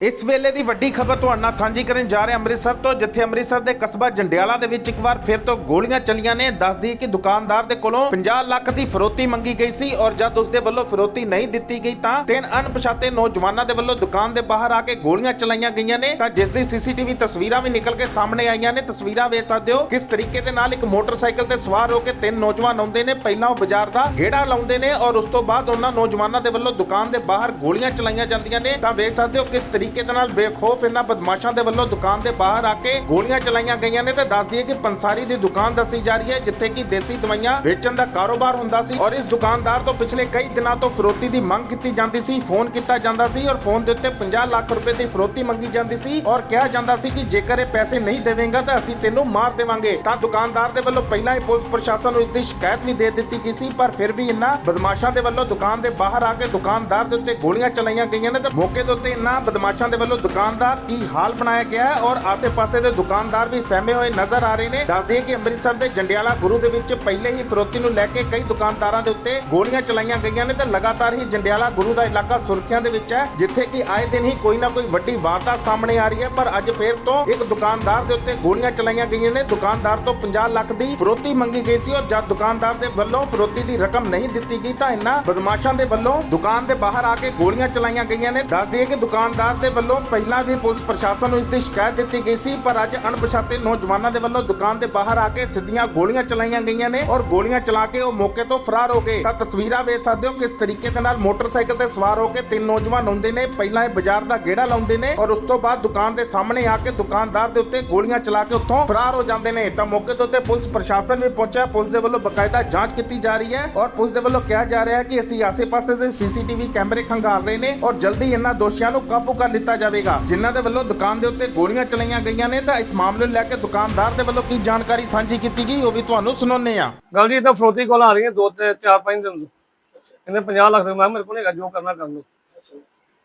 ਇਸ ਵੇਲੇ ਦੀ ਵੱਡੀ ਖਬਰ ਤੁਹਾਡੇ ਨਾਲ ਸਾਂਝੀ ਕਰਨ ਜਾ ਰਹੇ ਅੰਮ੍ਰਿਤਸਰ ਤੋਂ, ਜਿੱਥੇ ਅੰਮ੍ਰਿਤਸਰ ਦੇ ਕਸਬਾ ਜੰਡਿਆਲਾ ਦੇ ਵਿੱਚ ਇੱਕ ਵਾਰ ਫਿਰ ਤੋਂ ਗੋਲੀਆਂ ਚੱਲੀਆਂ ਨੇ। ਦੱਸਦੀ ਕਿ ਦੁਕਾਨਦਾਰ ਦੇ ਕੋਲੋਂ 50 ਲੱਖ ਦੀ ਫਰੋਤੀ ਮੰਗੀ ਗਈ ਸੀ ਔਰ ਜਦ ਉਸ ਦੇ ਵੱਲੋਂ ਫਰੋਤੀ ਨਹੀਂ ਦਿੱਤੀ ਗਈ ਤਾਂ ਤਿੰਨ ਅਣਪਛਾਤੇ ਨੌਜਵਾਨਾਂ ਦੇ ਵੱਲੋਂ ਦੁਕਾਨ ਦੇ ਬਾਹਰ ਆ ਕੇ ਗੋਲੀਆਂ ਚਲਾਈਆਂ ਗਈਆਂ ਨੇ। ਤਾਂ ਜਿਸ ਦੀ ਸੀਸੀਟੀਵੀ ਤਸਵੀਰਾਂ ਵੀ ਨਿਕਲ ਕੇ ਸਾਹਮਣੇ ਆਈਆਂ ਨੇ। ਤਸਵੀਰਾਂ ਵੇਖ ਸਕਦੇ ਹੋ ਕਿਸ ਤਰੀਕੇ ਦੇ ਨਾਲ ਇੱਕ ਮੋਟਰਸਾਈਕਲ ਤੇ ਸਵਾਰ ਹੋ ਕੇ ਤਿੰਨ ਨੌਜਵਾਨ ਆਉਂਦੇ ਨੇ। ਪਹਿਲਾਂ ਉਹ ਬਾਜ਼ਾਰ ਦਾ ਗੇੜਾ ਲਾਉਂਦੇ ਨੇ ਔਰ ਉਸ ਤੋਂ ਬਾਅਦ ਉਹਨਾਂ ਨੌਜਵਾਨਾਂ ਦੇ ਵੱਲੋਂ ਦੁਕਾਨ ਦੇ ਬਾਹਰ ਗੋਲੀਆਂ ਚਲਾਈਆਂ ਜਾਂਦੀਆਂ ਨੇ। ਤਾਂ ਵੇਖ ਸਕਦੇ ਹੋ ਕਿਸ ਤਰੀਕੇ ਤਰੀਕੇ ਦੇ ਨਾਲ ਬੇਖੌਫ ਇਹਨਾਂ ਬਦਮਾਸ਼ਾਂ ਦੇ ਵੱਲੋਂ ਦੁਕਾਨ ਦੇ ਬਾਹਰ ਆ ਕੇ ਗੋਲੀਆਂ ਚਲਾਈਆਂ ਗਈਆਂ ਨੇ ਤੇ ਦੱਸ ਦਈਏ ਕਿ ਪੰਸਾਰੀ ਦੀ ਦੁਕਾਨ ਦੱਸੀ ਜਾ ਰਹੀ ਹੈ, ਜਿੱਥੇ ਕਿ ਦੇਸੀ ਦਵਾਈਆਂ ਵੇਚਣ ਦਾ ਕਾਰੋਬਾਰ ਹੁੰਦਾ ਸੀ ਔਰ ਇਸ ਦੁਕਾਨਦਾਰ ਤੋਂ ਪਿਛਲੇ ਕਈ ਦਿਨਾਂ ਤੋਂ ਫਰੋਤੀ ਦੀ ਮੰਗ ਕੀਤੀ ਜਾਂਦੀ ਸੀ, ਫੋਨ ਕੀਤਾ ਜਾਂਦਾ ਸੀ ਔਰ ਫੋਨ ਦੇ ਉੱਤੇ 50 ਲੱਖ ਰੁਪਏ ਦੀ ਫਰੋਤੀ ਮੰਗੀ ਜਾਂਦੀ ਸੀ ਔਰ ਕਿਹਾ ਜਾਂਦਾ ਸੀ ਕਿ ਜੇਕਰ ਇਹ ਪੈਸੇ ਨਹੀਂ ਦੇਵੇਂਗਾ ਤਾਂ ਅਸੀਂ ਤੈਨੂੰ ਮਾਰ ਦੇਵਾਂਗੇ। ਤਾਂ ਦੁਕਾਨਦਾਰ ਦੇ ਵੱਲੋਂ ਪਹਿਲਾਂ ਹੀ ਪੁਲਿਸ ਪ੍ਰਸ਼ਾਸਨ ਨੂੰ ਇਸ ਦੀ ਸ਼ਿਕਾਇਤ ਵੀ ਦੇ ਦਿੱਤੀ ਗਈ ਸੀ, ਪਰ ਫਿਰ ਵੀ ਇਹਨਾਂ ਬਦਮਾਸ਼ਾਂ ਦੇ ਵੱਲੋਂ ਦੁਕਾਨ ਦੇ ਬਾਹਰ ਆ ਕੇ ਦੁਕਾਨਦਾਰ ਦੇ ਉੱਤੇ ਗੋਲੀਆਂ ਚਲਾਈਆਂ ਗਈਆਂ ਨੇ ਤੇ ਮੌਕੇ ਦੇ ਉੱਤੇ ਇਹਨਾਂ ਬਦਮਾਸ਼ਾਂ ਦੇ ਵੱਲੋਂ ਦੁਕਾਨ ਦਾ ਕੀ ਹਾਲ ਬਣਾਇਆ ਗਿਆ ਹੈ ਔਰ ਆਸੇ-ਪਾਸੇ ਦੇ ਦੁਕਾਨਦਾਰ ਵੀ ਸਹਿਮੇ ਹੋਏ ਨਜ਼ਰ ਆ ਰਹੇ ਨੇ। ਦੱਸ ਦਈਏ ਕਿ ਅੰਮ੍ਰਿਤਸਰ ਦੇ ਜੰਡਿਆਲਾ ਗੁਰੂ ਦੇ ਵਿੱਚ ਪਹਿਲੇ ਹੀ ਫਰੋਤੀ ਨੂੰ ਲੈ ਕੇ ਕਈ ਦੁਕਾਨਦਾਰਾਂ ਦੇ ਉੱਤੇ ਗੋਲੀਆਂ ਚਲਾਈਆਂ ਗਈਆਂ ਨੇ ਤੇ ਲਗਾਤਾਰ ਹੀ ਜੰਡਿਆਲਾ ਗੁਰੂ ਦਾ ਇਲਾਕਾ ਸੁਰੱਖਿਆ ਦੇ ਵਿੱਚ ਹੈ, ਜਿੱਥੇ ਕਿ ਆਏ ਦਿਨ ਹੀ ਕੋਈ ਨਾ ਕੋਈ ਵੱਡੀ ਵਾਰਦਾਤ ਸਾਹਮਣੇ ਆ ਰਹੀ ਹੈ। ਪਰ ਅੱਜ ਫੇਰ ਤੋਂ ਇੱਕ ਦੁਕਾਨਦਾਰ ਦੇ ਉੱਤੇ ਗੋਲੀਆਂ ਚਲਾਈਆਂ ਗਈਆਂ ਨੇ। ਦੁਕਾਨਦਾਰ ਤੋਂ 50 ਲੱਖ ਦੀ ਫਰੋਤੀ ਮੰਗੀ ਗਈ ਸੀ ਔਰ ਜਦ ਦੁਕਾਨਦਾਰ ਦੇ ਵੱਲੋਂ ਫਰੋਤੀ ਦੀ ਰਕਮ ਨਹੀਂ ਦਿੱਤੀ ਗਈ ਤਾਂ ਇਹਨਾਂ ਬਦਮਾਸ਼ਾਂ ਦੇ ਵੱਲੋਂ ਦੁਕਾਨ ਦੇ ਬਾਹਰ ਆ ਕੇ ਗੋਲੀਆਂ ਚਲਾਈਆਂ ਗਈਆਂ ਨੇ। ਦੱਸ ਦਈਏ ਕਿ ਦੁਕਾਨਦਾਰ ਦੇ ਵੱਲੋਂ ਪਹਿਲਾਂ ਵੀ ਪੁਲਿਸ ਪ੍ਰਸ਼ਾਸਨ ਨੂੰ ਇਸ ਦੀ ਸ਼ਿਕਾਇਤ ਦਿੱਤੀ ਗਈ ਸੀ, ਪਰ ਅੱਜ ਅਣਪਛਾਤੇ ਨੌਜਵਾਨਾਂ ਦੇ ਵੱਲੋਂ ਦੁਕਾਨ ਦੇ ਬਾਹਰ ਆ ਕੇ ਸਿੱਧੀਆਂ ਗੋਲੀਆਂ ਚਲਾਈਆਂ ਗਈਆਂ ਨੇ ਔਰ ਗੋਲੀਆਂ ਚਲਾ ਕੇ ਉਹ ਮੌਕੇ ਤੋਂ ਫਰਾਰ ਹੋ ਗਏ। ਤਾਂ ਤਸਵੀਰਾਂ ਵੇਖ ਸਕਦੇ ਹੋ ਕਿਸ ਤਰੀਕੇ ਦੇ ਨਾਲ ਮੋਟਰਸਾਈਕਲ ਤੇ ਸਵਾਰ ਹੋ ਕੇ ਤਿੰਨ ਨੌਜਵਾਨ ਹੁੰਦੇ ਨੇ, ਪਹਿਲਾਂ ਇਹ ਬਾਜ਼ਾਰ ਦਾ ਗੇੜਾ ਲਾਉਂਦੇ ਨੇ ਔਰ ਉਸ ਤੋਂ ਬਾਅਦ ਦੁਕਾਨ ਦੇ ਸਾਹਮਣੇ ਆ ਕੇ ਦੁਕਾਨਦਾਰ ਦੇ ਉੱਤੇ ਗੋਲੀਆਂ ਚਲਾ ਕੇ ਉੱਥੋਂ ਫਰਾਰ ਹੋ ਜਾਂਦੇ ਨੇ। ਤਾਂ ਮੌਕੇ ਦੇ ਉੱਤੇ ਪੁਲਿਸ ਪ੍ਰਸ਼ਾਸਨ ਵੀ ਪਹੁੰਚਿਆ, ਪੁਲਿਸ ਦੇ ਵੱਲੋਂ ਬਕਾਇਦਾ ਜਾਂਚ ਕੀਤੀ ਜਾ ਰਹੀ ਹੈ ਔਰ ਪੁਲਿਸ ਦੇ ਵੱਲੋਂ ਕਿਹਾ ਜਾ ਰਿਹਾ ਹੈ ਕਿ ਅਸੀਂ ਆਸੇ-ਪਾਸੇ ਦੇ ਸੀਸੀਟੀਵੀ ਕੈਮਰੇ ਖੰਗਾਲ ਰਹੇ ਨੇ ਔਰ ਜਲਦੀ ਇਹਨਾਂ ਦੋਸ਼ੀਆਂ ਨੂੰ ਕਾਬੂ ਕਰ ਲਿੱਤਾ ਜਾਵੇਗਾ। ਜਿਨ੍ਹਾਂ ਦੇ ਵੱਲੋਂ ਦੁਕਾਨ ਦੇ ਉੱਤੇ ਗੋਲੀਆਂ ਚਲਾਈਆਂ ਗਈਆਂ ਨੇ ਤਾਂ ਇਸ ਮਾਮਲੇ ਨੂੰ ਲੈ ਕੇ ਦੁਕਾਨਦਾਰ ਦੇ ਵੱਲੋਂ ਕੀ ਜਾਣਕਾਰੀ ਸਾਂਝੀ ਕੀਤੀ ਗਈ ਉਹ ਵੀ ਤੁਹਾਨੂੰ ਸੁਣਾਉਂਦੇ ਆ ਗੱਲ ਜੀ ਇਦਾਂ ਫਰੋਤੀ ਕੋਲ ਆ ਰਹੀ ਹੈ ਦੋ ਤੇ ਚਾਰ ਪੰਜ ਦਿਨ ਤੋਂ। ਕਹਿੰਦੇ 50 ਲੱਖ ਦੇ ਮੈਂ ਮੇਰੇ ਕੋਲ ਨਹੀਂ ਹੈਗਾ ਜੋ ਕਰਨਾ ਕਰ ਲਓ।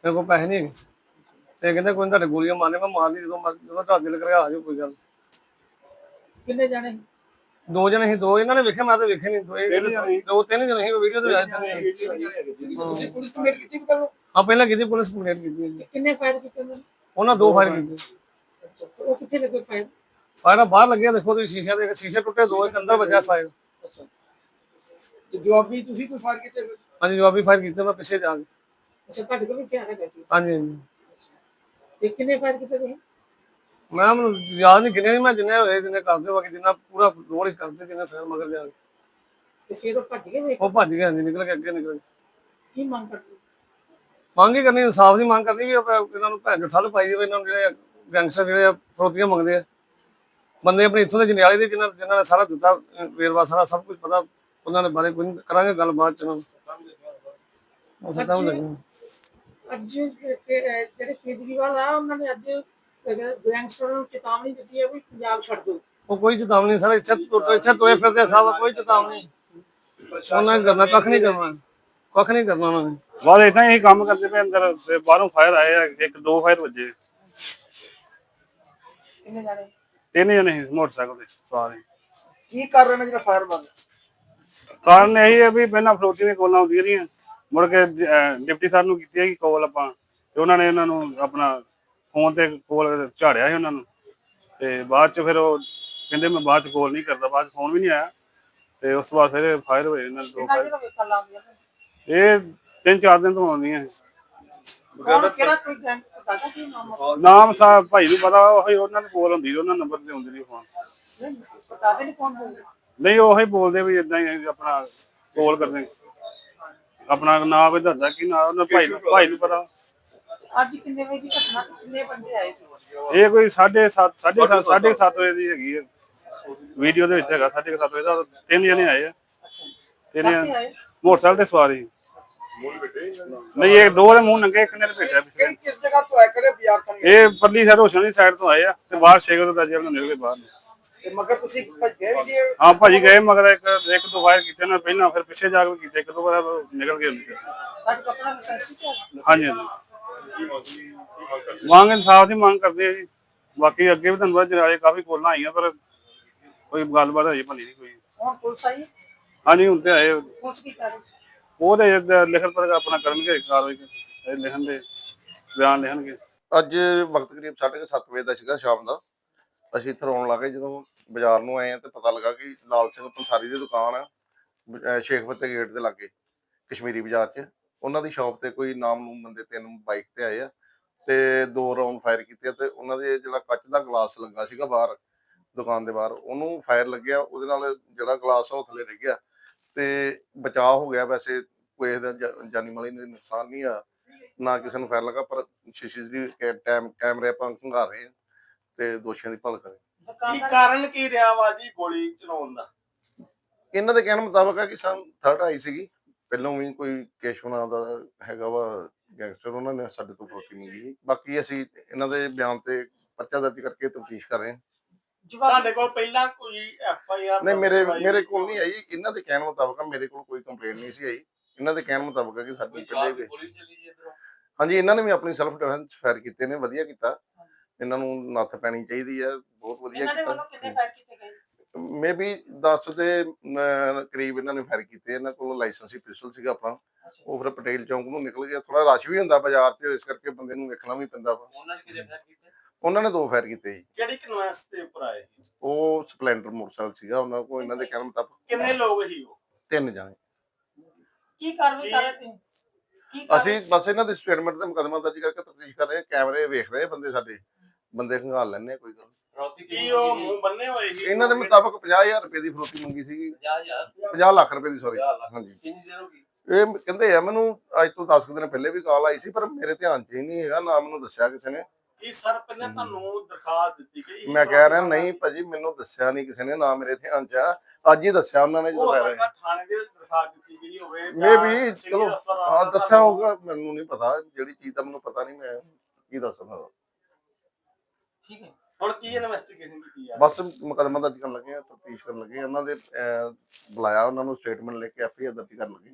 ਮੇਰੇ ਕੋਲ ਪੈਸੇ ਨਹੀਂ ਹੈਗੇ। ਤੇ ਕਹਿੰਦੇ ਕੋਈ ਤੁਹਾਡੇ ਗੋਲੀਆਂ ਮਾਰਨੇ ਮੈਂ ਮਾਰ ਲਈ ਜਦੋਂ ਮਰ- ਜਦੋਂ ਤੁਹਾਡੇ ਦਿਲ ਕਰਿਆ ਆ ਜਾਓ ਕੋਈ ਗੱਲ। ਕਿੰਨੇ ਜਾਣੇ? ਦੋ ਜਣੇ ਸੀ ਦੋ। ਇਹਨਾਂ ਨੇ ਵੇਖਿਆ ਮੈਂ ਤਾਂ ਵੇਖੇ ਨਹੀਂ ਦੋ ਇਹ- ਦੋ ਤਿੰਨ ਜਣੇ ਸੀ ਵੀਡੀਓ ਤੇ ਆਏ ਤੁਸੀਂ ਪੁਲਿਸ ਕੰਪਲੇਂਟ ਕੀਤੀ ਕਿ ਪਹਿਲਾਂ? ਆ ਪਹਿਲਾਂ ਕੀਤੀ ਪੁਲਿਸ ਕੰਪਲੇਂਟ ਕੀਤੀ ਹੈ। ਜੀ। ਕਿੰਨੇ ਫਾਇਰ ਕੀਤੇ ਉਹਨਾਂ ਨੇ? ਉਹਨਾਂ ਦੋ ਫਾਇਰ ਕੀਤੇ। ਅੱਛਾ, ਤੇ ਉਹ ਕਿੱਥੇ ਲੱਗੇ ਫਾਇਰ ਫਾਇਰ ਬਾਹਰ ਲੱਗਿਆ ਦੇਖੋ ਤੁਸੀਂ ਸ਼ੀਸ਼ੇ ਦੇ ਸ਼ੀਸ਼ੇ ਟੁੱਟੇ ਦੋ ਇੱਕ ਅੰਦਰ ਵੱਜਾ ਫਾਇਰ ਅੱਛਾ। ਤੇ ਜਵਾਬੀ ਤੁਸੀਂ ਕੋਈ ਫਾਇਰ ਕੀਤੇ ਫਿਰ? ਹਾਂਜੀ ਜਵਾਬੀ ਫਾਇਰ ਕੀਤੇ ਮੈਂ ਪਿੱਛੇ ਜਾ ਕੇ। ਅੱਛਾ ਤੁਹਾਡੇ ਕੋਲ ਵੀ ਹਥਿਆਰ ਹੈਗਾ ਸੀ? ਹਾਂਜੀ ਹਾਂਜੀ। ਤੇ ਕਿੰਨੇ ਫਾਇਰ ਕੀਤੇ ਤੁਸੀਂ? ਮੈਂ ਮੈਨੂੰ ਯਾਦ ਨਹੀਂ ਕਿੰਨੇ ਮੈਂ ਜਿੰਨੇ ਹੋਏ ਜਿੰਨੇ ਕਰਦੇ ਬਾਕੀ ਜਿੰਨਾ ਪੂਰਾ ਰੋਲ ਹੀ ਕਰਦੇ ਜਿੰਨੇ ਫਾਇਰ ਮਗਰ ਜਾ ਕੇ। ਤੇ ਫਿਰ ਉਹ ਭੱਜ ਗਏ ਉਹ ਭੱਜ ਗਏ ਹਾਂਜੀ ਨਿਕਲ ਕੇ ਅੱਗੇ ਨਿਕਲ ਗਏ। ਕੀ ਮੰਗ ਕਰਦੇ? ਮੰਗ ਹੀ ਕਰਨੀ ਇਨਸਾਫ ਦੀ ਮੰਗ ਕਰਨੀ ਵੀ ਆਪਾਂ ਇਹਨਾਂ ਨੂੰ ਭੈਣ ਠੱਲ ਪਾਈ ਜਾਵੇ ਇਹਨਾਂ ਨੂੰ ਜਿਹੜੇ ਗੈਂਗਸਟਰ ਜਿਹੜੇ ਫਰੋਤੀਆਂ ਮੰਗਦੇ ਆ। ਬੰਦੇ ਆਪਣੇ ਇੱਥੋਂ ਦੇ ਜਨਿਆਲੇ ਦੇ ਜਿਨ੍ਹਾਂ ਜਿਨ੍ਹਾਂ ਨੇ ਸਾਰਾ ਦਿੱਤਾ ਵੇਰਵਾ ਸਾਰਾ ਸਭ ਕੁਝ ਪਤਾ ਉਹਨਾਂ ਦੇ ਬਾਰੇ ਕੋਈ ਨੀ, ਕਰਾਂਗੇ ਗੱਲ ਬਾਅਦ ਚ ਉਹਨਾਂ ਨੂੰ ਅੱਜ ਕਿ- ਕਿ- ਜਿਹੜੇ ਕੇਜਰੀਵਾਲ ਆ ਉਹਨਾਂ ਨੇ ਅੱਜ ਗੈਂਗਸਟਰਾਂ ਨੂੰ ਚੇਤਾਵਨੀ ਦਿੱਤੀ ਹੈ ਵੀ ਪੰਜਾਬ ਛੱਡ ਦਿਓ। ਉਹ ਕੋਈ ਚੇਤਾਵਨੀ ਸਾਰਾ ਇੱਥੇ ਇੱਥੇ ਤੁਰੇ ਫਿਰਦੇ ਆ ਸਭ ਕੋਈ ਚੇਤਾਵਨੀ ਨਹੀਂ। ਉਹਨਾਂ ਨੇ ਕਰਨਾ ਕੱਖ ਨਹੀਂ ਕਰਨਾ। ਕੱਖ ਨਹੀਂ ਕਰਨਾ ਉਹਨਾਂ ਨੇ। ਬਸ ਇਦਾਂ ਹੀ ਕੰਮ ਕਰਦੇ ਪਏ ਅੰਦਰ ਤੇ ਬਾਹਰੋਂ ਫਾਇਰ ਆਏ ਆ ਇੱਕ ਦੋ ਫਾਇਰ ਵੱਜੇ। ਕਿੰਨੇ ਜਾਣੇ? ਤਿੰਨ ਜਣੇ ਸੀ ਮੋਟਰਸਾਈਕਲ ਤੇ ਸਾਰੇ। ਕੀ ਕਰ ਰਹੇ ਨੇ ਜਿਹੜਾ ਫਾਇਰ ਮਾਰ ਕਾਰਨ ਇਹ ਹੈ ਵੀ ਪਹਿਲਾਂ ਫਲੋਟੀ ਦੀਆਂ ਕੋਲਾਂ ਆਉਂਦੀਆਂ ਰਹੀਆਂ। ਮੁੜ ਕੇ ਅਹ, ਡਿਪਟੀ ਸਾਹਿਬ ਨੂੰ ਕੀਤੀ ਹੈਗੀ ਕੋਲ ਆਪਾਂ। ਤੇ ਉਹਨਾਂ ਨੇ ਇਹਨਾਂ ਨੂੰ ਆਪਣਾ ਫੋਨ ਤੇ ਕੋਲ ਝਾੜਿਆ ਸੀ ਉਹਨਾਂ ਨੂੰ। ਤੇ ਬਾਅਦ ਚ ਫਿਰ ਉਹ ਕਹਿੰਦੇ ਮੈਂ ਬਾਅਦ ਚ ਕੋਲ ਨਹੀਂ ਕਰਦਾ ਬਾਅਦ ਚ ਫੋਨ ਵੀ ਨਹੀਂ ਆਇਆ। ਤੇ ਉਸ ਤੋਂ ਬਾਅਦ ਫਿਰ ਫਾਇਰ ਹੋਏ ਇਹਨਾਂ ਦੇ ਦੋ ਕਿੰਨਾ fire। ਜਿਹੜਾ ਕੱਲ ਆਉਂਦੀਆਂ ਨੇ? ਇਹ ਤਿੰਨ ਚਾਰ ਦਿਨ ਤੋਂ ਆਉਂਦੀਆਂ ਕੌਣ ਕਿਹੜਾ ਕੋਈ ਗੈਂਗ ਪਤਾ ਨੀ ਕੀ ਨਾਮ ਆ? ਨਾਮ ਸਾਹਿਬ ਭਾਈ ਨੂੰ ਪਤਾ ਉਹੀ ਉਹਨਾਂ ਨੂੰ ਕੋਲ ਹੁੰਦੀ ਉਹਨਾਂ ਨੰਬਰ ਤੇ ਹੁੰਦੀ ਨਹੀਂ ਫੋਨ। ਨਹੀਂ, ਪਤਾ ਨਹੀਂ ਕੌਣ ਹੋਊਗਾ ਨਹੀਂ ਉਹੀ ਬੋਲਦੇ ਵੀ ਇਦਾਂ ਹੀ ਆਪਣਾ ਕੋਲ ਕਰਦੇ ਆਪਣਾ ਨਾਮ ਵੀ ਦੱਸਦਾ ਕਿ ਨਾ ਉਹਨਾਂ ਭਾਈ ਨੂੰ ਭਾਈ ਨੂੰ ਪਤਾ। ਅੱਜ ਕਿੰਨੇ ਵਜੇ ਦੀ ਘਟਨਾ ਤੇ ਕਿੰਨੇ ਬੰਦੇ ਆਏ ਸੀ? ਇਹ ਕੋਈ 7:30 7:30 7:30 ਵਜੇ ਦੀ ਹੈਗੀ ਹੈ ਵੀਡੀਓ ਦੇ ਵਿੱਚ ਹੈਗਾ 7:30 ਵਜੇ ਦਾ ਤਿੰਨ ਜਣੇ ਆਏ ਆ। ਤਿੰਨ ਕਾਹਤੇ ਜਣੇ ਆਏ? ਮੋਟਰਸਾਈਕਲ ਤੇ ਸਵਾਰੀ। ਨਹੀਂ ਇਹ ਦੋ ਦੇ ਮੂੰਹ ਨੰਗੇ ਇੱਕ ਨੇ ਲਪੇਟਿਆ ਪਿੱਛੇ। ਕਿਸ ਜਗ੍ਹਾ ਤੋਂ ਆਏ? ਕਿਹੜੇ ਬਾਜ਼ਾਰ ਤੋਂ ਇਹ ਪਰਲੀ ਸਾਈਡ ਹੋਸ਼ਨ ਦੀ ਸਾਈਡ ਤੋਂ ਆਏ ਆ ਤੇ ਬਾਹਰ ਸ਼ੇਗਰ ਦਾ ਨਾਲ ਨਿਕਲ ਕੇ ਬਾਹਰ ਨੂੰ। ਤੇ ਮਗਰ ਤੁਸੀਂ ਭੱਜ ਗਏ ਵੀ ਜੀ ਹਾਂ ਭਾਜੀ ਗਏ ਮਗਰ ਇੱਕ ਇੱਕ ਦੋ ਵਾਰ ਕੀਤੇ ਨਾ ਪਹਿਲਾਂ ਫਿਰ ਪਿੱਛੇ ਜਾ ਕੇ ਕੀਤੇ ਇੱਕ ਦੋ ਵਾਰ ਨਿਕਲ ਗਏ ਆਪਣਾ ਲਾਇਸੈਂਸ ਹਾਂਜੀ ਹਾਂਜੀ। ਮੰਗ ਇਨਸਾਫ ਦੀ ਮੰਗ ਕਰਦੇ ਆ ਜੀ। ਬਾਕੀ ਅੱਗੇ ਵੀ ਤੁਹਾਨੂੰ ਪਤਾ ਜਰਾਲੇ ਕਾਫੀ ਕੋਲਾਂ ਆਈਆਂ ਪਰ ਕੋਈ ਗੱਲਬਾਤ ਹਜੇ ਬਣੀ ਨਹੀਂ ਕੋਈ ਹੁਣ ਪੁਲਿਸ ਆਈ? ਹਾਂਜੀ ਹੁਣ ਤੇ ਆਏ। ਪੁਲਿਸ ਕੀ ਕਰ ਉਹਦੇ ਲਿਖਤ ਪਰ ਆਪਣਾ ਕਰਨਗੇ ਕਾਰਵਾਈ ਇਹ ਲਿਖਣ ਦੇ ਬਿਆਨ ਲਿਖਣਗੇ। ਅੱਜ ਵਕਤ ਕਰੀਬ 7:30 ਵਜੇ ਦਾ ਸੀਗਾ ਸ਼ਾਮ ਦਾ। ਅਸੀਂ ਇੱਥੇ ਆਉਣ ਲੱਗੇ ਜਦੋਂ ਬਾਜ਼ਾਰ ਨੂੰ ਆਏ ਤੇ ਪਤਾ ਲੱਗਾ ਕਿ ਲਾਲ ਸਿੰਘ ਪੰਸਾਰੀ ਦੀ ਦੁਕਾਨ ਆ ਸ਼ੇਖ ਫਤਿਹ ਗੇਟ ਦੇ ਲਾਗੇ, ਕਸ਼ਮੀਰੀ ਬਾਜ਼ਾਰ 'ਚ। ਉਹਨਾਂ ਦੀ ਸ਼ਾਪ ਤੇ ਕੋਈ ਨਾਮ ਨੂੰ ਬੰਦੇ ਤਿੰਨ ਬਾਈਕ ਤੇ ਆਏ ਆ ਤੇ ਦੋ ਰਾਉਂਡ ਫਾਇਰ ਕੀਤੇ ਆ ਤੇ ਉਹਨਾਂ ਦੇ ਜਿਹੜਾ ਕੱਚ ਦਾ ਗਲਾਸ ਲੱਗਾ ਸੀਗਾ ਬਾਹਰ, ਦੁਕਾਨ ਦੇ ਬਾਹਰ, ਉਹਨੂੰ ਫਾਇਰ ਲੱਗਿਆ, ਉਹਦੇ ਨਾਲ ਜਿਹੜਾ ਗਲਾਸ ਉਹ ਥੱਲੇ ਡਿੱਗ ਗਿਆ। ਤੇ ਬਚਾਅ ਹੋ ਗਿਆ ਵੈਸੇ ਕੋਈ ਜਾ- ਜਾਨੀ ਮਾਲੀ ਨੂੰ ਨੁਕਸਾਨ ਨਹੀਂ ਆ ਨਾ ਕਿਸੇ ਨੂੰ ਫਾਇਰ ਲੱਗਾ ਪਰ ਸੀਸੀਟੀਵੀ ਟੈਮ ਕੈਮਰੇ ਆਪਾਂ ਖੰਗਾਰ ਰਹੇ ਹਾਂ ਤੇ ਦੋਸ਼ੀਆਂ ਦੀ ਭਾਲ ਕਰ। ਕੀ ਕਾਰਨ ਕੀ ਰਿਹਾ ਵਾ ਜੀ ਗੋਲੀ ਚਲਾਉਣ ਦਾ ਇਹਨਾਂ ਦੇ ਕਹਿਣ ਮੁਤਾਬਕ ਆ ਕਿ ਸਾਨੂੰ ਥਰਡ ਆਈ ਸੀਗੀ ਪਹਿਲਾਂ ਵੀ ਕੋਈ ਕੇਸ਼ਵ ਨਾਂ ਦਾ ਹੈਗਾ ਵਾ ਗੈਂਗਸਟਰ ਉਹਨਾਂ ਨੇ ਸਾਡੇ ਤੋਂ ਫਰੋਤੀ ਮੰਗੀ ਸੀ। ਬਾਕੀ ਅਸੀਂ ਇਹਨਾਂ ਦੇ ਬਿਆਨ ਤੇ ਪਰਚਾ ਦਰਜ ਕਰਕੇ ਤਫਤੀਸ਼ ਕਰ ਰਹੇ ਹਾਂ ਤੁਹਾਡੇ ਕੋਲ ਪਹਿਲਾਂ ਕੋਈ ਐਫ ਆਈ ਆਰ ਨਹੀਂ ਮੇਰੇ ਮੇਰੇ ਕੋਲ ਨਹੀਂ ਆਈ। ਇਹਨਾਂ ਦੇ ਕਹਿਣ ਮੁਤਾਬਕ ਮੇਰੇ ਕੋਲ ਕੋਈ ਕੰਪਲੇਂਟ ਨਹੀਂ ਸੀ ਆਈ। ਇਹਨਾਂ ਦੇ ਕਹਿਣ ਮੁਤਾਬਕ ਆ ਕਿ ਸਾਡੀ ਪਹਿਲੇ ਹਾਂਜੀ ਇਹਨਾਂ ਨੇ ਵੀ ਆਪਣੀ ਸੈਲਫ ਡਿਫੈਂਸ ਫਾਇਰ ਕੀਤੇ ਨੇ ਵਧੀਆ ਕੀਤਾ। ਇਹਨਾਂ ਨੂੰ ਨੱਥ ਪੈਣੀ ਚਾਹੀਦੀ ਹੈ ਬਹੁਤ ਵਧੀਆ ਇਹਨਾਂ ਦੇ ਵੱਲੋਂ ਕੀਤਾ ਕਿੰਨੇ ਫਾਇਰ ਕੀਤੇ ਗਏ? ਮੇਬੀ 10 ਦੇ ਕਰੀਬ ਇਹਨਾਂ ਨੇ ਫਾਇਰ ਕੀਤੇ। ਇਹਨਾਂ ਕੋਲ ਲਾਇਸੈਂਸੀ ਪਿਸਟਲ ਸੀਗਾ ਆਪਣਾ। ਉਹ ਫਿਰ ਪਟੇਲ ਚੌਂਕ ਨੂੰ ਨਿਕਲ ਗਿਆ। ਥੋੜਾ ਰਸ਼ ਵੀ ਹੁੰਦਾ ਬਾਜ਼ਾਰ 'ਚ ਇਸ ਕਰਕੇ ਬੰਦੇ ਨੂੰ ਵੇਖਣਾ ਵੀ ਪੈਂਦਾ ਵਾ। ਉਹਨਾਂ ਨੇ ਕਿਹਦੇ ਫੈਰ ਕੀਤੇ ਉਹਨਾਂ ਨੇ ਦੋ ਫਾਇਰ ਕੀਤੇ ਜੀ ਕਿਹੜੀ ਕਨਵੈਂਸ ਦੇ ਉੱਪਰ ਆਏ ਸੀ? ਉਹ ਸਪਲੈਂਡਰ ਮੋਟਰਸਾਈਕਲ ਸੀਗਾ ਉਹਨਾਂ ਕੋਲ ਇਹਨਾਂ ਦੇ ਕਹਿਣ ਮੁਤਾਬਕ। ਕਿੰਨੇ ਲੋਕ ਸੀ ਉਹ? ਤਿੰਨ ਜਾਣੇ। ਕੀ ਕਾਰਵਾਈ ਕਰ ਰਹੇ ਤੁਸੀਂ? ਕੀ ਅਸੀਂ ਬਸ ਇਹਨਾਂ ਦੇ ਸਟੇਟਮੈਂਟ ਤੇ ਮੁਕਦਮਾ ਦਰਜ ਕਰਕੇ ਤਫਤੀਸ਼ ਕਰ ਰਹੇ ਹਾਂ। ਕੈਮਰੇ ਵੇਖ ਰਹੇ ਬੰਦੇ ਸਾਡੇ। ਬੰਦੇ ਖੰਗਾਲ ਲੈਣੇ ਕੋਈ ਗੱਲ। ਕੀ ਉਹ ਮੂੰਹ ਬੰਨੇ ਹੋਏ ਸੀ? ਇਹਨਾਂ ਦੇ ਮੁਤਾਬਕ 50000 ਰੁਪਏ ਦੀ ਫਰੋਤੀ ਮੰਗੀ ਸੀਗੀ। 50 ਲੱਖ ਰੁਪਏ ਦੀ ਸੌਰੀ ਹਾਂਜੀ। ਕਿੰਨੀ ਦੇਰ ਹੋ ਗਈ? ਇਹ ਕਹਿੰਦੇ ਆ ਮੈਨੂੰ ਅੱਜ ਤੋਂ 10 ਕੁ ਦਿਨ ਪਹਿਲੇ ਵੀ ਕਾਲ ਆਈ ਸੀ ਪਰ ਮੇਰੇ ਧਿਆਨ 'ਚ ਹੀ ਨਹੀਂ ਹੈਗਾ। ਨਾ ਮੈਨੂੰ ਦੱਸਿਆ ਕਿਸੇ ਨੇ। ਕੀ ਸਰ ਪਹਿਲਾਂ ਤੁਹਾਨੂੰ ਦਰਖਾਸਤ ਦਿੱਤੀ ਗਈ ਮੈਂ ਕਹਿ ਰਿਹਾ ਨਹੀਂ ਭਾਜੀ ਮੈਨੂੰ ਦੱਸਿਆ ਨਹੀਂ ਕਿਸੇ ਨੇ ਨਾ ਮੇਰੇ ਧਿਆਨ 'ਚ ਆ ਅੱਜ ਹੀ ਦੱਸਿਆ ਉਹਨਾਂ ਨੇ ਜਦੋਂ ਹੋ ਪੈ ਸਕਦਾ ਥਾਣੇ ਦੇ ਵਿੱਚ ਦਰਖਾਸਤ ਦਿੱਤੀ ਗਈ ਹੋਵੇ ਮੇ ਵੀ ਚਲੋ ਹਾਂ ਦੱਸਿਆ ਹੋਊਗਾ ਮੈਨੂੰ ਨਹੀਂ ਪਤਾ ਜਿਹੜੀ ਚੀਜ਼ ਦਾ ਮੈਨੂੰ ਪਤਾ ਨਹੀਂ ਮੈਂ ਕੀ ਦੱਸ ਸਕਦਾ। ਠੀਕ ਹੈ। ਹੁਣ ਕੀ ਇਨਵੈਸਟੀਗੇਸ਼ਨ ਕੀਤੀ ਆ ਬਸ ਮੁਕਦਮਾ ਦਰਜ ਕਰਨ ਲੱਗੇ ਆ ਤਫਤੀਸ਼ ਕਰਨ ਲੱਗੇ ਆ। ਉਹਨਾਂ ਦੇ ਬੁਲਾਇਆ ਉਹਨਾਂ ਨੂੰ ਸਟੇਟਮੈਂਟ ਲੈ ਕੇ ਐਫਆਈਆਰ ਦਰਜ ਕਰਨ ਲੱਗੇ